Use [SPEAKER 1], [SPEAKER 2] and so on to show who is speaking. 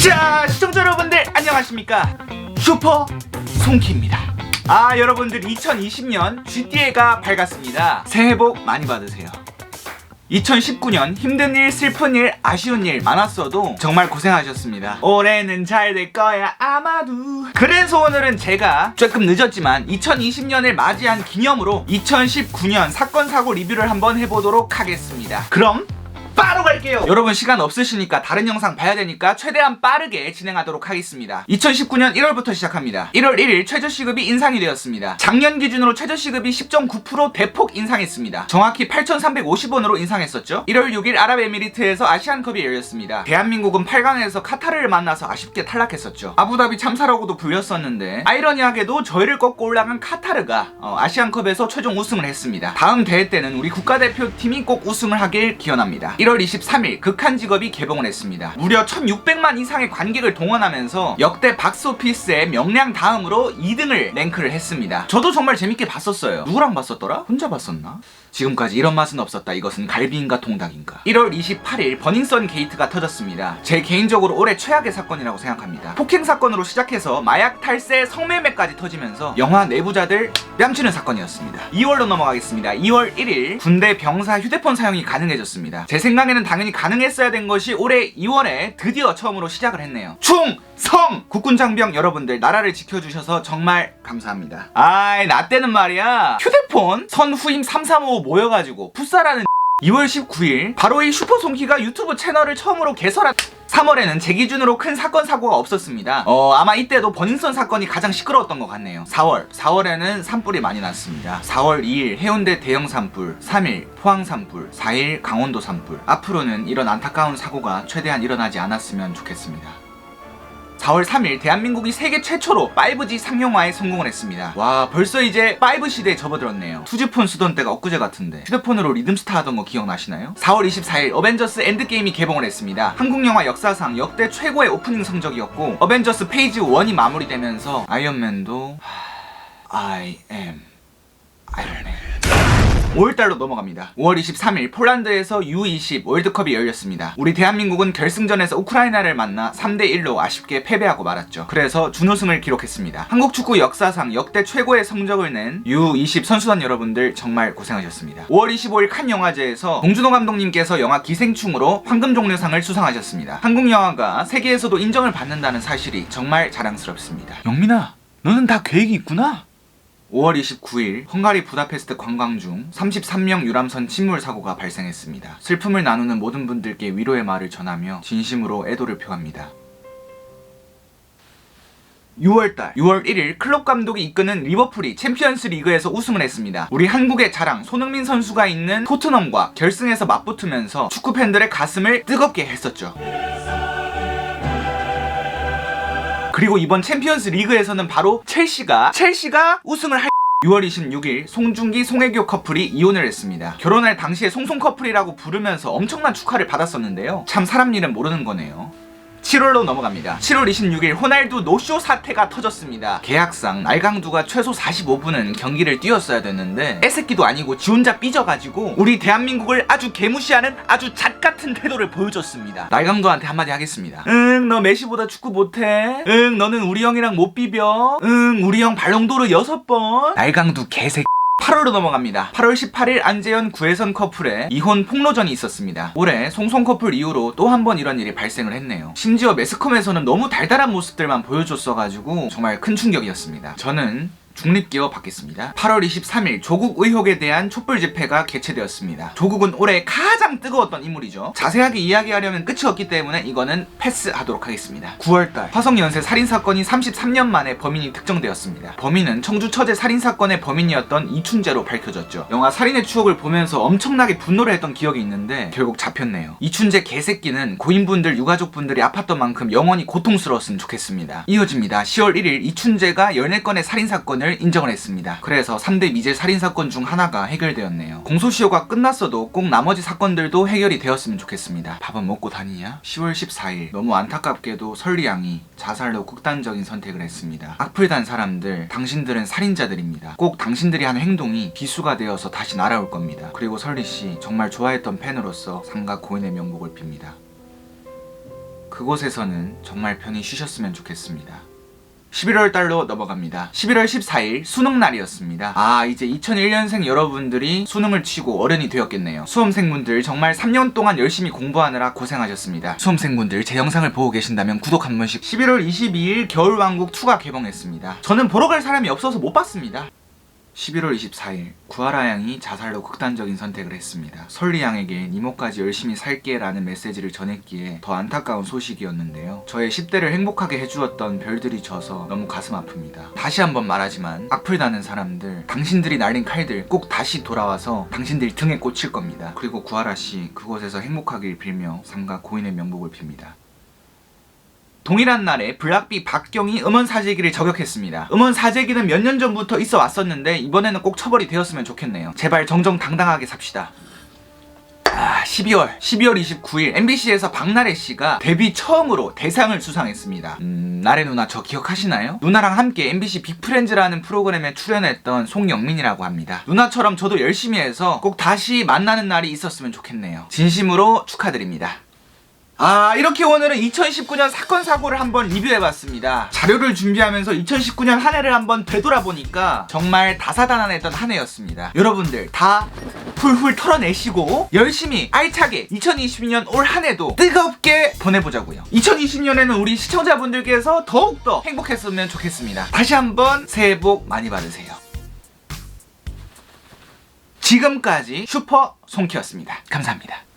[SPEAKER 1] 자 시청자 여러분들 안녕하십니까 슈퍼 송키입니다 아 여러분들 2020년 GTA가 밝았습니다 새해 복 많이 받으세요 2019년 힘든 일, 슬픈 일, 아쉬운 일 많았어도 정말 고생하셨습니다. 올해는 잘 될 거야 아마도. 그래서 오늘은 제가 조금 늦었지만 2020년을 맞이한 기념으로 2019년 사건 사고 리뷰를 한번 해보도록 하겠습니다. 그럼 바로 갈게요. 여러분 시간 없으시니까 다른 영상 봐야 되니까 최대한 빠르게 진행하도록 하겠습니다. 2019년 1월부터 시작합니다. 1월 1일 최저시급이 인상이 되었습니다. 작년 기준으로 최저시급이 10.9% 대폭 인상했습니다. 정확히 8,350원으로 인상했었죠. 1월 6일 아랍에미리트에서 아시안컵이 열렸습니다. 대한민국은 8강에서 카타르를 만나서 아쉽게 탈락했었죠. 아부다비 참사라고도 불렸었는데 아이러니하게도 저희를 꺾고 올라간 카타르가 어, 아시안컵에서 최종 우승을 했습니다. 다음 대회 때는 우리 국가대표팀이 꼭 우승을 하길 기원합니다. 1월 23일 극한 직업이 개봉을 했습니다. 무려 1600만 이상의 관객을 동원하면서 역대 박스오피스의 명량 다음으로 2등을 랭크를 했습니다. 저도 정말 재밌게 봤었어요. 누구랑 봤었더라? 혼자 봤었나? 지금까지 이런 맛은 없었다. 이것은 갈비인가 통닭인가? 1월 28일 버닝썬 게이트가 터졌습니다. 제 개인적으로 올해 최악의 사건이라고 생각합니다. 폭행 사건으로 시작해서 마약 탈세, 성매매까지 터지면서 영화 내부자들 뺨치는 사건이었습니다. 2월로 넘어가겠습니다. 2월 1일 군대 병사 휴대폰 사용이 가능해졌습니다. 제 생각에는 당연히 가능했어야 된 것이 올해 2월에 드디어 처음으로 시작을 했네요. 충 성! 국군 장병 여러분들 나라를 지켜주셔서 정말 감사합니다. 아이 나 때는 말이야 휴대폰 선후임 335 모여가지고 풋살하는 2월 19일 바로 이 슈퍼송키가 유튜브 채널을 처음으로 개설한 3월에는 제 기준으로 큰 사건 사고가 없었습니다. 어 아마 이때도 버닝썬 사건이 가장 시끄러웠던 것 같네요. 4월 4월에는 산불이 많이 났습니다. 4월 2일 해운대 대형 산불, 3일 포항 산불, 4일 강원도 산불. 앞으로는 이런 안타까운 사고가 최대한 일어나지 않았으면 좋겠습니다. 4월 3일 대한민국이 세계 최초로 5G 상용화에 성공을 했습니다. 와 벌써 이제 5 시대에 접어들었네요. 투지폰 쓰던 때가 엊그제 같은데 휴대폰으로 리듬스타 하던 거 기억나시나요? 4월 24일 어벤져스 엔드게임이 개봉을 했습니다. 한국 영화 역사상 역대 최고의 오프닝 성적이었고 어벤져스 페이지 1이 마무리되면서 아이언맨도 I am 아이언맨 5월달로 넘어갑니다. 5월 23일 폴란드에서 U20 월드컵이 열렸습니다. 우리 대한민국은 결승전에서 우크라이나를 만나 3대1로 아쉽게 패배하고 말았죠. 그래서 준우승을 기록했습니다. 한국 축구 역사상 역대 최고의 성적을 낸 U20 선수단 여러분들 정말 고생하셨습니다. 5월 25일 칸 영화제에서 봉준호 감독님께서 영화 기생충으로 황금종려상을 수상하셨습니다. 한국 영화가 세계에서도 인정을 받는다는 사실이 정말 자랑스럽습니다. 영민아, 너는 다 계획이 있구나? 5월 29일 헝가리 부다페스트 관광 중 33명 유람선 침몰 사고가 발생했습니다. 슬픔을 나누는 모든 분들께 위로의 말을 전하며 진심으로 애도를 표합니다. 6월달 6월 1일 클럽 감독이 이끄는 리버풀이 챔피언스 리그에서 우승을 했습니다. 우리 한국의 자랑 손흥민 선수가 있는 토트넘과 결승에서 맞붙으면서 축구 팬들의 가슴을 뜨겁게 했었죠. 그리고 이번 챔피언스 리그에서는 바로 첼시가 첼시가 우승을 할 6월 26일 송중기 송혜교 커플이 이혼을 했습니다. 결혼할 당시에 송송 커플이라고 부르면서 엄청난 축하를 받았었는데요. 참 사람 일은 모르는 거네요. 7월로 넘어갑니다. 7월 26일 호날두 노쇼 사태가 터졌습니다. 계약상 날강두가 최소 45분은 경기를 뛰었어야 됐는데 애새끼도 아니고 지 혼자 삐져가지고 우리 대한민국을 아주 개무시하는 아주 잣 같은 태도를 보여줬습니다. 날강두한테 한마디 하겠습니다. 응, 너 메시보다 축구 못해. 응, 너는 우리 형이랑 못 비벼. 응, 우리 형 발롱도르 6번. 날강두 개새끼. 8월로 넘어갑니다. 8월 18일 안재현 구혜선 커플의 이혼 폭로전이 있었습니다. 올해 송송 커플 이후로 또 한 번 이런 일이 발생을 했네요. 심지어 매스컴에서는 너무 달달한 모습들만 보여줬어가지고 정말 큰 충격이었습니다. 저는 중립기어 받겠습니다. 8월 23일 조국 의혹에 대한 촛불 집회가 개최되었습니다. 조국은 올해 가장 뜨거웠던 인물이죠. 자세하게 이야기하려면 끝이 없기 때문에 이거는 패스하도록 하겠습니다. 9월달 화성 연쇄 살인 사건이 33년 만에 범인이 특정되었습니다. 범인은 청주 처제 살인 사건의 범인이었던 이춘재로 밝혀졌죠. 영화 살인의 추억을 보면서 엄청나게 분노를 했던 기억이 있는데 결국 잡혔네요. 이춘재 개새끼는 고인분들 유가족분들이 아팠던 만큼 영원히 고통스러웠으면 좋겠습니다. 이어집니다. 10월 1일 이춘재가 14건의 살인 사건을 인정을 했습니다. 그래서 3대 미제 살인 사건 중 하나가 해결되었네요. 공소시효가 끝났어도 꼭 나머지 사건들도 해결이 되었으면 좋겠습니다. 밥은 먹고 다니냐? 10월 14일 너무 안타깝게도 설리양이 자살로 극단적인 선택을 했습니다. 악플 단 사람들, 당신들은 살인자들입니다. 꼭 당신들이 하는 행동이 비수가 되어서 다시 날아올 겁니다. 그리고 설리 씨 정말 좋아했던 팬으로서 상가 고인의 명복을 빕니다. 그곳에서는 정말 편히 쉬셨으면 좋겠습니다. 11월 달로 넘어갑니다. 11월 14일 수능 날이었습니다. 아, 이제 2001년생 여러분들이 수능을 치고 어른이 되었겠네요. 수험생분들 정말 3년 동안 열심히 공부하느라 고생하셨습니다. 수험생분들 제 영상을 보고 계신다면 구독 한 번씩. 11월 22일 겨울왕국 2가 개봉했습니다. 저는 보러 갈 사람이 없어서 못 봤습니다. 11월 24일 구하라 양이 자살로 극단적인 선택을 했습니다. 설리 양에게 니모까지 열심히 살게 라는 메시지를 전했기에 더 안타까운 소식이었는데요. 저의 10대를 행복하게 해주었던 별들이 져서 너무 가슴 아픕니다. 다시 한번 말하지만 악플 다는 사람들 당신들이 날린 칼들 꼭 다시 돌아와서 당신들 등에 꽂힐 겁니다. 그리고 구하라 씨 그곳에서 행복하길 빌며 삼가 고인의 명복을 빕니다. 동일한 날에 블락비 박경이 음원 사재기를 저격했습니다. 음원 사재기는 몇 년 전부터 있어 왔었는데 이번에는 꼭 처벌이 되었으면 좋겠네요. 제발 정정당당하게 삽시다. 아, 12월 12월 29일 MBC에서 박나래 씨가 데뷔 처음으로 대상을 수상했습니다. 음, 나래 누나 저 기억하시나요? 누나랑 함께 MBC 빅프렌즈라는 프로그램에 출연했던 송영민이라고 합니다. 누나처럼 저도 열심히 해서 꼭 다시 만나는 날이 있었으면 좋겠네요. 진심으로 축하드립니다. 아 이렇게 오늘은 2019년 사건 사고를 한번 리뷰해봤습니다. 자료를 준비하면서 2019년 한 해를 한번 되돌아보니까 정말 다사다난했던 한 해였습니다. 여러분들 다 훌훌 털어내시고 열심히 알차게 2022년 올 한 해도 뜨겁게 보내보자고요. 2020년에는 우리 시청자분들께서 더욱더 행복했으면 좋겠습니다. 다시 한번 새해 복 많이 받으세요. 지금까지 슈퍼 송키였습니다. 감사합니다